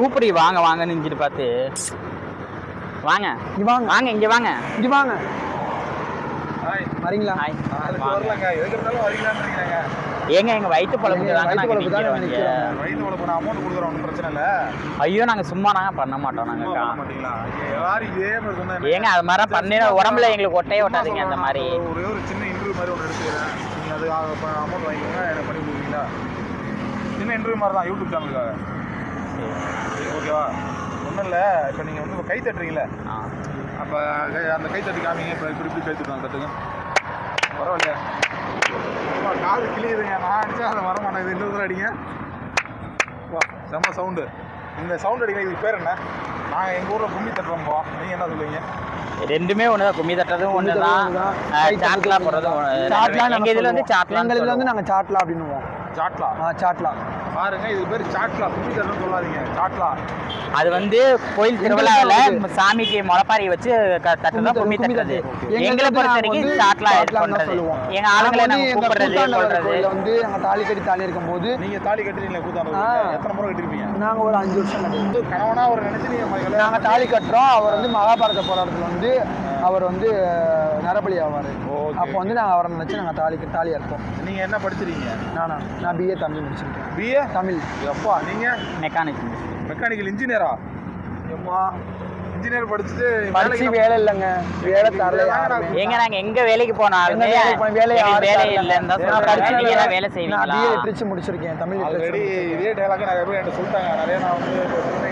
கூப்பிடி வாங்க வாங்க நிஞ்சிட்டு பார்த்து. வாங்க. இங்க வாங்க. வாங்க இங்க வாங்க. இங்க வாங்க. வரீங்களா? ஹாய். ஏங்க எங்க வயிற்று போன அமௌண்ட் கொடுக்குறோம் ஒன்றும் பிரச்சனை இல்லை. ஐயோ நாங்க சும்மா நாங்க பண்ண மாட்டோம் நாங்க? ஏங்க அது மாதிரி பண்ணி உடம்புல எங்களுக்கு ஒட்டையே ஒட்டாதீங்க அந்த மாதிரி. ஒரே ஒரு சின்ன இன்டர்வியூ மாதிரி ஒன்று எடுத்துக்கிறேன். நீங்கள் அது அமௌண்ட் வாங்கிக்கோங்க எனக்கு பண்ணி கொடுக்குறீங்களா சின்ன இன்டர்வியூ மாதிரி தான் யூடியூப் சேனலுக்காக ஓகேவா? ஒன்றும் இல்லை இப்போ நீங்கள் வந்து கை தட்டுறீங்களே. அப்போ அந்த கை தட்டி காமிங்க இப்போ இப்படி இப்படி கை தட்டுவாங்க தட்டுங்க. பரவாயில்லையா. காது கிளியுதுங்க நான் அடிச்சா அதை வர மாட்டேங்குது. இன்னொரு தடவை அடிங்க. வா செம்ம சவுண்டு. இந்த சவுண்ட் அடிக்கிற இதுக்கு பேர் என்ன? நாங்கள் எங்கள் ஊரில் கும்மி தட்டுறோம் போ. நீங்கள் என்ன சொல்லுவீங்க? ரெண்டுமே கும்மி தட்டுறதும் கும்மி தட்டுறதும் ஆ, கை சாட்லா தட்டுறதும் போடுறதும் ஒண்ணு. சாட்லா எங்க இதுல வந்து சாட்லா எங்க இதுல வந்து நாங்க சாட்லா அப்படின்னுவோம். சாட்லா. ஆ சாட்லா. பாருங்க இது பேர் சாட்லா. கும்மி தட்டுறோம்னு சொல்லாதீங்க. சாட்லா. அது வந்து கோயில் திருவிழாவில் சாமிக்கு முளைப்பாரி வச்சு தட்டுறதா கும்மி தட்டுறது தட்டுறது. எங்க எங்களை பொறுத்த நாங்க வரைக்கும் சாட்லா பண்றது. சொல்லுவோம். எங்க ஆளுங்களை நாங்க நாங்க கூப்பிடுறது கோயில்ல வந்து நாங்க தாலி கட்டி தாலி இருக்கும்போது நீங்கள் தாலி கட்டுறீங்களா கூத்தாண்டு ஆ. எத்தனை முறை கட்டிருப்பீங்க? நாங்க ஒரு அஞ்சு வருஷம் கட்டி வந்து கணவனா ஒரு நினைச்சு நீங்க நாங்க தாலி கட்டுறோம். அவர் வந்து மகாபாரத போராட்டத்துல வந்து அவர் வந்து நரபலி ஆவார். அப்போ வந்து நாங்கள் அவரை நினச்சி நாங்கள் தாலி தாலி அறுப்போம் நீங்க என்ன படிச்சிருக்கீங்க? நானா நான் பிஏ தமிழ் முடிச்சிருக்கேன். பிஏ தமிழ். எப்பா நீங்க? மெக்கானிக் மெக்கானிக்கல் இன்ஜினியரா எம்மா இன்ஜினியர் படிச்சுட்டு படிச்சு வேலை இல்லைங்க. வேலை தரல. எங்க நாங்க எங்க வேலைக்கு போனாலுமே வேலை வேலை. இல்லைன்னு தான் நான் படிச்சு வேலை- நான் செய்வீங்களா பிஏ லிட்ரேச்சர் முடிச்சிருக்கேன். தமிழ் ஆல்ரெடி லிட்ரேச்சர் இதே டைலாக் நிறைய பேர் என்கிட்ட சொல்லிட்டாங்க. நிறைய நான் வந்து திருநங்கைகள்லாம்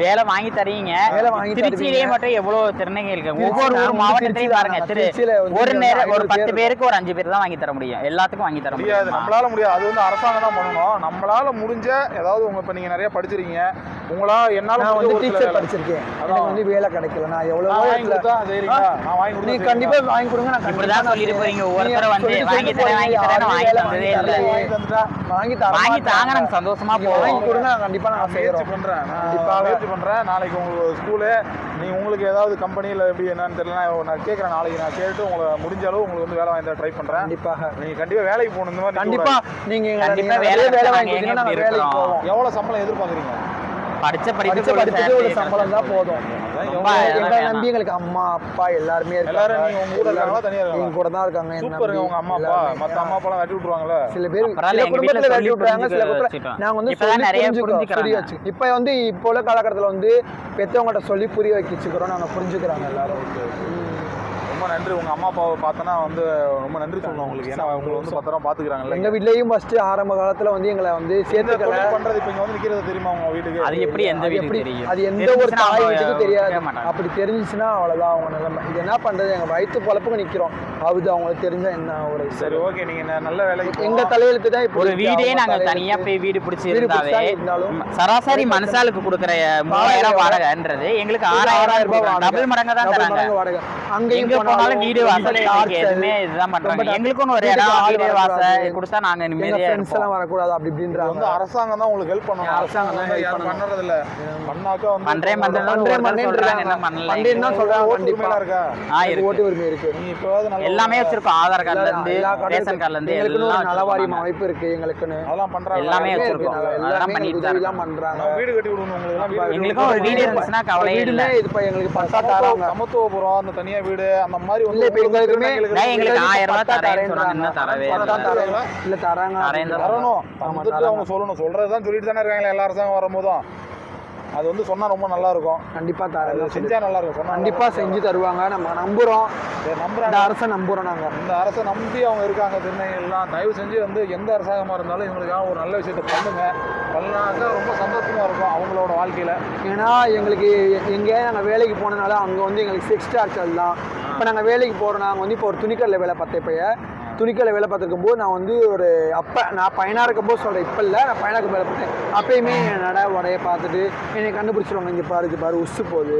வேலை வாங்கி தரீங்க. வேலை வாங்கி திருச்சியிலேயே. மட்டும் எவ்வளவு திறனைகள் இருக்கு? திருச்சி ஒவ்வொரு நான் ஒரு மாவட்டத்திலையும் பாருங்க தான். திரு ஒரு நேரம் ஒரு பத்து பேர் பேருக்கு ஒரு அஞ்சு பேர் தான் வாங்கி தர முடியும். எல்லாத்துக்கும் வாங்கி தர முடியாது. நம்மளால முடியாது. அது வந்து அரசாங்கம் தான் பண்ணணும். நம்மளால முடிஞ்ச ஏதாவது உங்க இப்ப நீங்க நிறைய படிச்சிருக்கீங்க. உங்களா என்னால நான் வந்து டீச்சர். படிச்சிருக்கேன். எனக்கு வந்து வேலை கிடைக்கல. நான் எவ்வளவோ நான் வாங்கி கொடுத்தா நான் வாங்கி கொடுத்தா நீ? கண்டிப்பா வாங்கி கொடுங்க. நான் இப்படிதான் கண்டிப்பா சொல்லிட்டு நான் போறீங்க. நீங்க வந்து வாங்கி தரேன், வாங்கி தரேன், வாங்கி வேலை தந்ததே வாங்கி இல்லை. வாங்கி தந்துட்டா வாங்கி. தாங்க நாங்க சந்தோஷமா நீங்க வாங்கி கொடுங்க. நான் கண்டிப்பா நான் நான் செய்யறோம். பண்றேன். நான் கண்டிப்பாக. முயற்சி பண்றேன் நாளைக்கு உங்களுக்கு ஸ்கூலு நீ உங்களுக்கு ஏதாவது கம்பெனியில் எப்படி என்னன்னு தெரியல நான் கேட்குறேன் நாளைக்கு. நான் கேட்டு உங்களை முடிஞ்ச அளவு உங்களுக்கு வந்து வேலை வாங்கி ட்ரை பண்றேன். கண்டிப்பாக. நீங்க கண்டிப்பா வேலைக்கு போகணும். இந்த மாதிரி கண்டிப்பா. நீங்க எங்களை- கண்டிப்பா நீங்க வேலை வேலை வாங்கி வேலைக்கு? போவோம். எவ்வளவு சம்பளம் எதிர்பார்க்குறீங்க? படிப்புக்கு ஒரு சம்பளம் தான் போதும். எங்களை. நம்பி எங்களுக்கு அம்மா அப்பா எல்லாருமே இருக்காங்க. எல்லாரும் நீங்க உங்க ஊர்ல இருக்காங்களா தனியா எங்க இருக்காங்களா கூட தான் இருக்காங்க நம்பி உங்க அம்மா அப்பா. மத்த அம்மா அப்பாலாம் வெட்டி விட்டுருவாங்கல்ல சில பேர் சில குடும்பத்துல வெட்டி விட்டுறாங்க சில குடும்பத்துல வச்சுட்டோம். நாங்க வந்து சொல்லி புரிஞ்சுக்கிறோம். புரிய வச்சு இப்போ வந்து இப்போ உள்ள காலகட்டத்தில் வந்து பெற்றவங்கள்ட்ட சொல்லி புரிய வச்சுக்கிறோம் நாங்க புரிஞ்சுக்கிறாங்க எல்லாரும் ரொம்ப நன்றி. உங்க அம்மா அப்பாவை பார்த்தனா வந்து ரொம்ப நன்றி சொல்லணும் உங்களுக்கு. ஏன்னா உங்களை வந்து பத்திரமா பாத்துக்கிறாங்கல்ல எங்க வீட்லயும் ஃபர்ஸ்ட் ஆரம்ப காலத்துல வந்து எங்களை வந்து தொழில் பண்றது? இப்ப இங்க வந்து நிக்கிறது தெரியுமா உங்க வீட்டுக்கு? அது எப்படி எந்த எப்படி? தெரியும்? அது எந்த ஒரு தாய் அவங்க வீட்டுக்கு தெரியாது. அப்படி தெரிஞ்சுச்சுன்னா அவ்வளவுதான் அவங்க நிலைமை. இது என்ன பண்றது? எங்க வயிற்று பொழப்புக்கு நிக்கிறோம். அது அவங்களுக்கு தெரிஞ்சா என்ன ஒரு சரி ஓகே. நீங்க ந- நல்ல வேலைக்கு எங்க. தலையெழுத்து தான் இப்படி ஒரு. வீடே அவங்க நாங்க தலையெழுத்து. தனியா போய் வீடு பிடிச்சி இருந்தாவே சராசரி மனுஷாளுக்கு கொடுக்குற மூவாயிரம் வாடகைன்றது எங்களுக்கு ஆறாயிரம் ரூபாய் வாடகை. டபுள் மடங்கு தான் தராங்க எங்க போனாலும் வீடு வாசல் எதுவுமே இதுதான் பண்றாங்க ரொம்ப எங்களுக்குன்னு ஒரு இடம் வீடு. வாசல் கொடுத்தா நாங்க நிம்மதியா ஃப்ரெண்ட்ஸ் எல்லாம் இருப்போம் வரக்கூடாது அப்படி இது இப்படின்றாங்க வந்து அரசாங்கம் தான் உங்களுக்கு ஹெல்ப் பண்ணணும். அரசாங்கம் தான் யாரும். பண்றது இல்ல பண்ணாக்கா வந்து ஒருத்தர் பண்றேன் சொல்றாங்க. என்ன பண்ணல. பண்றேன்னு தான் சொல்றாங்க கண்டிப்பா. இருக்கா? ஆ இருக்கு. ஓட்டு உரிமை இருக்கு. நீ இப்போவாது நல்ல எல்லாமே வச்சிருக்கோம். ஆதார் கார்டுல இருந்து ரேஷன் கார்டுல இருந்து எல்லாம் வச்சிருக்கோம். அமைப்பு இருக்கு எங்களுக்குன்னு. அதெல்லாம் பண்றாங்க எல்லாமே வச்சிருக்கோம். அதெல்லாம் எல்லாமே பண்ணிட்டு எங்களுக்கு தான் பண்றாங்க. வீடு கட்டி விடணும். உங்களுக்கு எங்களுக்கும் ஒரு வீடு இருந்துச்சுன்னா வீடுமே இல்லை. இது இப்போ எங்களுக்கு சமத்துவ- தராங்க சமத்துவபுரம் அந்த தனியா வீடு அந்த மாதிரி இல்ல, இப்ப எங்களுக்குமே எங்களுக்கு ஆயிரம் ரூபாய் சொன்னாங்க. தரவே இல்லை. தராங்க. ஆமா, வந்துட்டு. அவங்க சொல்லணும். சொல்லிட்டு தானே இருக்காங்களே எல்லா அரசாங்கம் வரும்போதும். அது வந்து சொன்னா ரொம்ப நல்லா இருக்கும் கண்டிப்பா அது தரேன் செஞ்சா நல்லா இருக்கும் சொன்னா கண்டிப்பா செஞ்சு தருவாங்க. நம்ம நம்புறோம். சரி, இந்த அரசை நம்புறோம் நாங்க. இந்த அரசை நம்பி அவங்க இருக்காங்க திருநங்கைகள்லாம் தயவு செஞ்சு வந்து எந்த அரசாங்கமாக இருந்தாலும் இவங்களுக்காக ஒரு நல்ல விஷயத்த பண்ணுங்க. பண்ணாக்கா ரொம்ப சந்தோஷமா இருக்கும் அவங்களோட வாழ்க்கையில. ஏன்னா எங்களுக்கு எங்கே நாங்கள் வேலைக்கு போனனால அங்கே வந்து எங்களுக்கு செக்ஸ் டார்ச்சர் தான். இப்போ நாங்கள் வேலைக்கு போகிறோம் நாங்கள் வந்து இப்போ ஒரு துணிக்கல்ல வேலை பார்த்தேன் இப்போ துணிக்கல்ல வேலை பார்த்துருக்கும் போது நான் வந்து ஒரு அப்போ நான் பையனாக இருக்கும்போது சொல்கிறேன் இப்போ இல்லை நான் பையனாக வேலை பார்த்தேன் அப்பயுமே நட உடைய பார்த்துட்டு என்னை கண்டுபிடிச்சிருவாங்க. இங்கே பாரு இது பாரு உசு போகுது.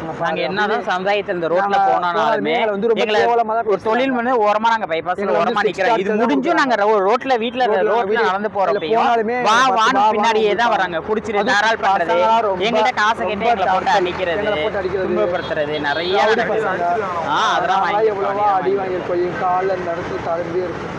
இங்க பாரு நாங்க என்னதான். சமுதாயத்துல இந்த நாங்க போனாலுமே வந்து ரொம்ப எங்களை கேவலமா தான் ஒரு தொழில் பண்ணி ஓரமா நாங்க பைபாஸ்ல எங்களை வந்து ஓரமா six நிக்கிறோம் இது முடிஞ்சும் நாங்க ரோ- ரோட்ல வீட்ல ரோட்ல ரோட்ல வீடு- நடந்து போனாலுமே வா வான்னு பின்னாடியே தான் வராங்க. பண்றது பசங்களாம் ரொம்ப- எங்கிட்ட காசை கேட்டு எங்களை போட்டு. அடிக்கிறது. துன்பப்படுத்துறது நிறைய. ஆ அதெல்லாம் அதெல்லாம் எவ்வளவோ அடி வாங்கி வாங்கியிருக்கோம். காலில் இந்த இடத்துல இருக்கும்.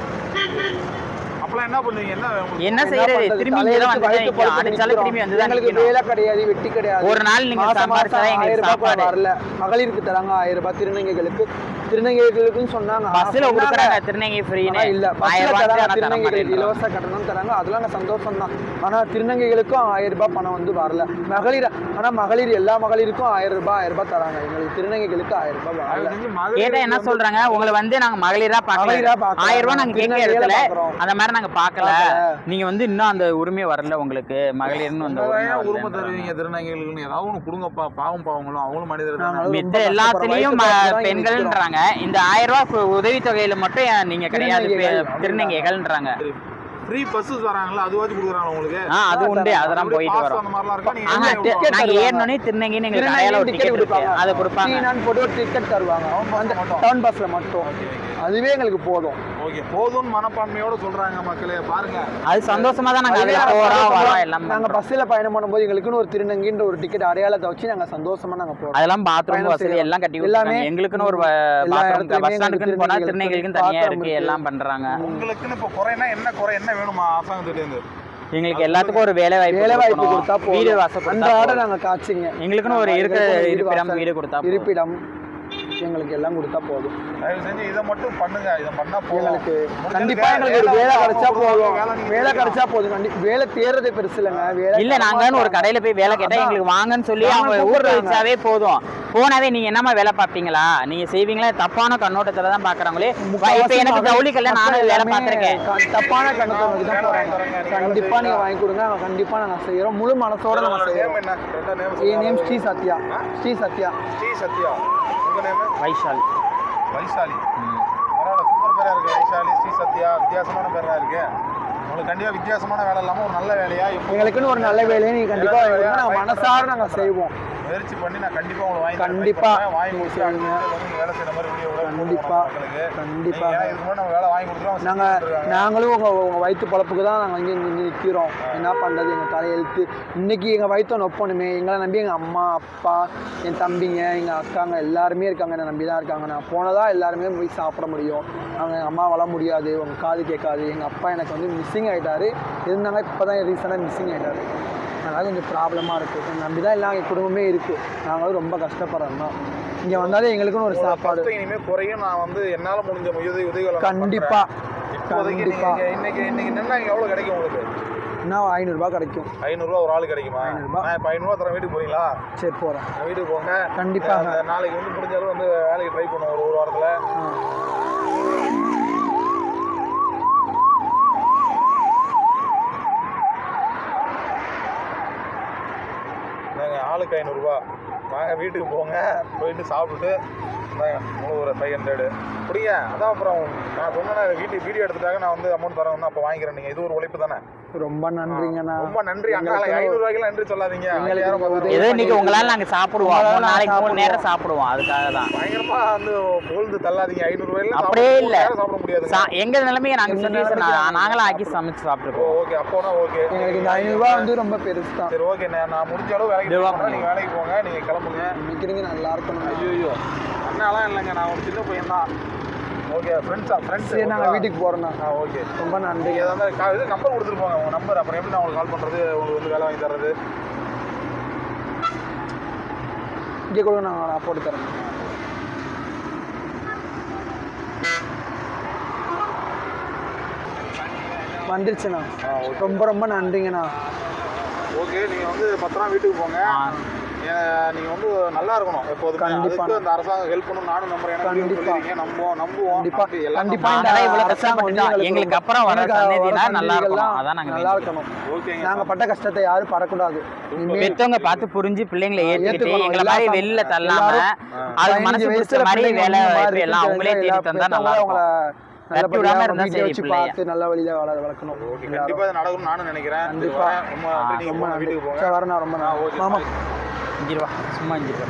அப்பலாம் என்ன பண்ணுவீங்க? என்ன உங்களுக்கு- என்ன செய்யறது? பண்றது? திரும்பி இங்கே தான் தலையெழுத்து வந்து வயித்து பொழப்புக்கு அடிச்சாலும் நிக்கிறோம். திரும்பி வந்து தான் எங்களுக்கு நிக்கணும். வேலை கிடையாது வெட்டி கிடையாது. ஒரு நாள் நீங்க எங்களுக்கு சாப்பாடு. வரல. மகளிருக்கு தராங்க ரூபாய் திருநங்கைகளுக்கு. திருநங்கைகளுக்குன்னு சொன்னாங்க. பஸ்ல கொடுக்குறாங்க திருநங்கை இல்ல இலவச கட்டணம் தராங்க. அதெல்லாம் நான் சந்தோஷம் தான் ஆனா திருநங்கைகளுக்கும் ஆயிரம் ரூபாய் பணம் வந்து வரல. மகளிர் ஆனா மகளிர் எல்லா மகளிருக்கும் ஆயிரம் ரூபாய் ஆயிரம் ரூபாய் தராங்க. எங்களுக்கு திருநங்கைகளுக்கு ஆயிரம் ரூபாய் வரல. கேட்டா என்ன சொல்றாங்க? உங்களை வந்து நாங்க மகளிரா மகளிரா பாக்கல பார்க்கல. ஆயிரம் ரூபாய் நாங்க கேட்க இடத்துல. அந்த மாதிரி நாங்க பார்க்கல. நீங்க வந்து இன்னும் அந்த உரிமை வரல உங்களுக்கு. மகளிர்னு அந்த உரிமை. தருவீங்க திருநங்கைகளுக்குன்னு ஏதாவது ஒன்று கொடுங்கப்பா. பாவம் பாவங்களும் அவங்களும் மனிதர் நாங்க தானே. ரொம்ப மித்த. எல்லாத்துலயும் பெண்கள்ன்றாங்க. இந்த ஆயிரம் ரூபாய் உதவி தொகையில மட்டும் நீங்க கிடையாது? திருநங்கைகள். திருநங்கைகள்ன்றாங்க. ஃப்ரீ பஸ்ஸஸ் உங்களுக்கு? ஆ அது உண்டு. அதெல்லாம் போயிட்டு வரோம். அந்த மாதிரிலாம் இருக்கா? நீங்க? நாங்க திருநங்கைன்னு எங்களுக்கு அடையாள டிக்கெட் இருக்கு அதை கொடுப்பாங்க. நான் போட்டு ஒரு டிக்கெட் தருவாங்க. அந்த மட்டும். டவுன் பஸ்ல மட்டும். அதுவே எங்களுக்கு போதும் ஓகே போதும்னு மனப்பான்மையோட சொல்றாங்க மக்களே பாருங்க அது சந்தோஷமா தான் நாங்க நாங்க போறோம் சந்தோஷமா- வரோம் எல்லாம் நாங்க பண்றோம். பஸ்ல பயணம் பண்ணும்போது எங்களுக்குன்னு ஒரு திருநங்கைன்ற ஒரு டிக்கெட் அடையாளத்தை வச்சு நாங்க சந்தோஷமா நாங்க போறோம் அதெல்லாம் பாத்ரூம் வசதி. எல்லாம் கட்டி எல்லாமே எங்களுக்குன்னு ஒரு பஸ் ஸ்டாண்டுக்குன்னு போனா திருநங்கைகளுக்கும் தனியா இருக்கு. எல்லாம் பண்றாங்க உங்களுக்குன்னு இப்போ குறைனா என்ன குறை என்ன வேணுமா அரசாங்கத்திட்ட இருந்து எங்களுக்கு எல்லாத்துக்கும் ஒரு வேலை வாய்ப்பு வேலை வாய்ப்பு. கொடுத்தா போதும் வீடு போதும். நாங்க காய்ச்சிங்க எங்களுக்குன்னு ஒரு இருக்கிற இருப்பிடம் வீடு கொடுத்தா போதும். இருப்பிடம் எங்களுக்கு எல்லாம் கொடுத்தா போதும். தயவு செஞ்சு இதை மட்டும் பண்ணுங்க. இதை பண்ணா போதும். எங்களுக்கு கண்டிப்பா எங்களுக்கு ஒரு வேலை கிடைச்சா போதும். வேலை. கிடைச்சா போதும். கண்டி வேலை தேர்றதே பெருசு இல்லைங்க. வேலை இல்ல நாங்கன்னு ஒரு கடையில போய் வேலை கேட்டா. எங்களுக்கு வாங்கன்னு சொல்லி வாங்க அவங்க கூப்பிடுறாங்க. ஊக்குவிச்சாவே போதும். போனாவே நீங்க என்னமா வேலை பார்ப்பீங்களா? நீங்க செய்வீங்களா? தப்பான கண்ணோட்டத்துல தான் பாக்குறாங்களே. இப்ப எனக்கு ஜவுளிக்கல்ல நானும் வேலை பார்த்திருக்கேன். தப்பான கண்ணத்தை தான் போறாங்க. கண்டிப்பா நீங்க வாங்கி கொடுங்க. கண்டிப்பா நாங்க செய்யறோம் முழு மனசோட நாங்க உங்களோட செய்யறோம் என். நேம் ஸ்ரீ சத்யா. ஸ்ரீ சத்யா. ஸ்ரீ சத்யா. உங்க நேம்? வைஷால். வைசாலி பரவாயில்ல சூப்பர் பேரா இருக்கு வைசாலி ஸ்ரீ சத்யா வித்தியாசமான பேரா இருக்கு. உங்களுக்கு கண்டிப்பா வித்தியாசமான வேலை இல்லாம ஒரு நல்ல வேலையா இப்போ எங்களுக்குன்னு ஒரு நல்ல வேலையை நீங்க கண்டிப்பா வாங்கி கொடுங்க நாங்க மனசார நாங்க செய்வோம். முயற்சி பண்ணி நான் கண்டிப்பா உங்களுக்கு வாங்கி. கண்டிப்பா. வாங்கி நீங்க கொடுத்து அடுத்த செய்யுங்க. வீடியோ வந்து நீங்க வேலை செய்யற மாதிரி வீடியோ கண்டிப்பா. கண்டிப்பா. இதுக்கு நம்ம வேலை வாங்கி கொடுத்துருவோம் நாங்க நாங்களும் உங்க உங்க வயிற்று பழப்புக்கு தான் நாங்க இங்கே இங்கே நிற்கிறோம் என்ன பண்றது? எங்க தலையெழுத்து இன்னைக்கு எங்க வயிற்றை நொப்பணுமே. எங்களை நம்பி எங்க அம்மா அப்பா என் தம்பிங்க எங்க அக்காங்க எல்லாருமே இருக்காங்க. என்னை நம்பி தான் இருக்காங்க. நான் போனதா எல்லாருமே போய் சாப்பிட முடியும். அவங்க எங்கள் அம்மா வள முடியாது. உங்க காது கேட்காது. எங்க அப்பா எனக்கு வந்து மிஸ்ஸிங் ஆயிட்டாரு. இருந்தாங்க இப்போ தான் ரீசெண்டாக மிஸ்ஸிங் ஆயிட்டாரு. அதனால கொஞ்சம் ப்ராப்ளமாக இருக்குது என்னை நம்பி தான் எல்லாம் எங்கள் குடும்பமே இருக்குது நாங்களும் ரொம்ப கஷ்டப்படுறோம் தான் இங்கே வந்தாலே எங்களுக்குன்னு ஒரு சாப்பாடு. கஷ்டம் இனிமே குறையும். நான் வந்து என்னால முடிஞ்ச உதவி உதவிகளை நான் கண்டிப்பா. பண்றேன். இப்போதைக்கு கண்டிப்பா. நீங்க இன்னைக்கு இன்னைக்கு நின்னா எவ்வளவு கிடைக்கும் உங்களுக்கு? இன்னும் ஐநூறுரூபா கிடைக்கும். ஐநூறுரூவா ஒரு ஆள் கிடைக்குமா? ஐநூறுபா. நான் இப்போ ஐநூறுரூவா தரேன். வீட்டுக்கு போறீங்களா? சரி போகிறேன் வீட்டுக்கு போங்க. கண்டிப்பாக நாளைக்கு வந்து முடிஞ்ச அளவு வந்து வேலைக்கு ட்ரை பண்ணுவோம் ஒரு ஒரு வாரத்தில் நாங்கள் ஆளுக்கு ஐநூறுரூவா வாங்க வீட்டுக்கு போங்க. போயிட்டு சாப்பிட்டுட்டு உங்களுக்கு ஒரு ஃபைவ் ஹண்ட்ரடு புரியுங்க அதான் அப்புறம் நான் சொன்னேன்னா வீட்டுக்கு வீடியோ எடுத்துட்டாங்க. நான் வந்து அமௌண்ட் தரேன் அப்போ வாங்கிக்கிறேன் நீங்கள் இது ஒரு உழைப்பு தானே? ரொம்ப நன்றிங்கண்ணா. ரொம்ப நன்றி. அண்ணா எங்களுக்கு ஐநூறுரூவாய்க்கு நன்றி சொல்லாதீங்க. ஏதோ இன்னைக்கு உங்களால நாங்க சாப்பிடுவோம். நாங்க நாளைக்கு மூணு. நேரம் சாப்பிடுவோம். அதுக்காக தான். பயங்கரமா வந்து புகழ்ந்து தள்ளாதீங்க. ஐநூறு ரூபாயில அப்படியே இல்ல. சாப்பிட முடியாது. சா- எங்க நிலைமையை நாங்க நிலைமைக்கு நாங்களும் ஆக்கி சமைச்சு சாப்பிட்டுருக்கோம். ஓகே. அப்போனா ஓகே. எங்களுக்கு இந்த ஐநூறுரூவா வந்து ரொம்ப பெருசு தான். சரி ஓகே. நான் முடிஞ்ச அளவு வேலைக்கு இதுவா போகிறேன் நீங்கள் வேலைக்கு போங்க. நீங்கள் கிளம்புங்க. நிற்கிறீங்க நல்லா இருக்கணும் ஐயோ அண்ணாலாம் இல்லைங்க. நான் ஒரு சின்ன பையன் தான் ஓகே ஃப்ரெண்ட்ஸா ஃப்ரெண்ட்ஸ் சரி நாங்கள் வீட்டுக்கு போகிறோண்ணா ஆ ஓகே ரொம்ப நன்றி. இருந்தாலும் கா- இது நம்பர் கொடுத்துட்டு போங்க உங்கள் நம்பர் அப்புறம் எப்படி நான் உங்களுக்கு கால் பண்ணுறது உங்களுக்கு வந்து வேலை வாங்கி தர்றது? இங்கே கூட நான் நான் போட்டு தரேன். வந்துருச்சுண்ணா. ரொம்ப ரொம்ப நன்றிங்கண்ணா. ஓகே நீங்கள் வந்து பத்திரம் வீட்டுக்கு போங்க. ஏன் நீங்க வந்து நல்லா இருக்கணும். எப்போதுமே கண்டிப்பா. அதுக்கு அந்த அரசாங்கம் ஹெல்ப் பண்ணும் நானும் நம்புறேன். நம்புவோம். நம்புவோம். நாங்களே. எங்களுக்கு அப்புறம் வர சந்ததியினர் நல்லா இருக்கணும். சந்ததிகள்லாம் அதான் நாங்க நல்லா. இருக்கணும். ஓகேங்க நாங்க பட்ட கஷ்டத்தை யாரும் படக்கூடாது. பெத்தவங்க பார்த்து புரிஞ்சு பிள்ளைங்களை ஏத்துக்கணும். எங்களை மாதிரி வெளியில தள்ளாம அது மனசு பிடிச்ச மாதிரி வேலை எல்லாம் அவங்களே தேடி தந்தா நல்லா அவங்கள வச்சு. பார்த்து நல்ல வழியில வளர வளர்க்கணும். கண்டிப்பா நானும் நினைக்கிறேன். கண்டிப்பா. ரொம்ப வீட்டுக்கு போங்க. சரி வரேண்ணா ரொம்ப ஆ, நன்றி ஓகே. மாமா. bye. அஞ்சு ரூபா சும்மா அஞ்சு ரூபா